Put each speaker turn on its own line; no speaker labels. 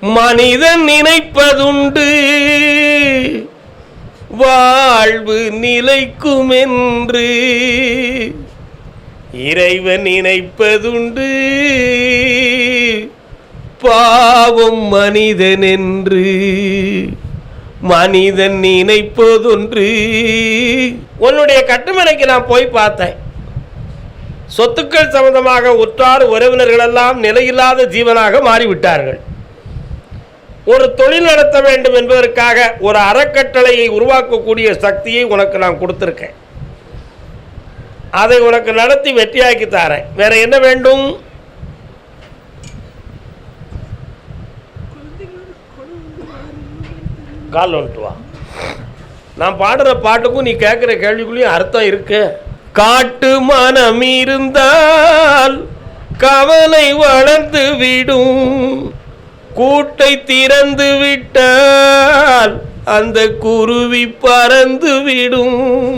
மனிதன் நினைப்பதுண்டு. வாழ்வு நிலைக்கும் என்று இறைவன் நினைப்பதுண்டு. பாவம் மனிதன் என்று மனிதன் நினைப்பதொன்று. உன்னுடைய கட்டுமனைக்கு நான் போய் பார்த்தேன். சொத்துக்கள் சம்பந்தமாக உற்றார் உறவினர்களெல்லாம் நிலையில்லாத ஜீவனாக மாறிவிட்டார்கள். ஒரு தொழில் நடத்த வேண்டும் என்பதற்காக ஒரு அறக்கட்டளையை உருவாக்கக்கூடிய சக்தியை உனக்கு நான் கொடுத்துருக்கேன். அதை உனக்கு நடத்தி வெற்றியாக்கி தாரேன். வேற என்ன வேண்டும்? கால் வந்துட்டு வா. நான் பாடுற பாட்டுக்கும் நீ கேட்குற கேள்விக்குள்ளேயும் அர்த்தம் இருக்கு. காட்டு மனம் இருந்தால் கவலை வளர்ந்து விடும். கூட்டை திறந்து விட்டால் அந்த குருவி பறந்து விடும்.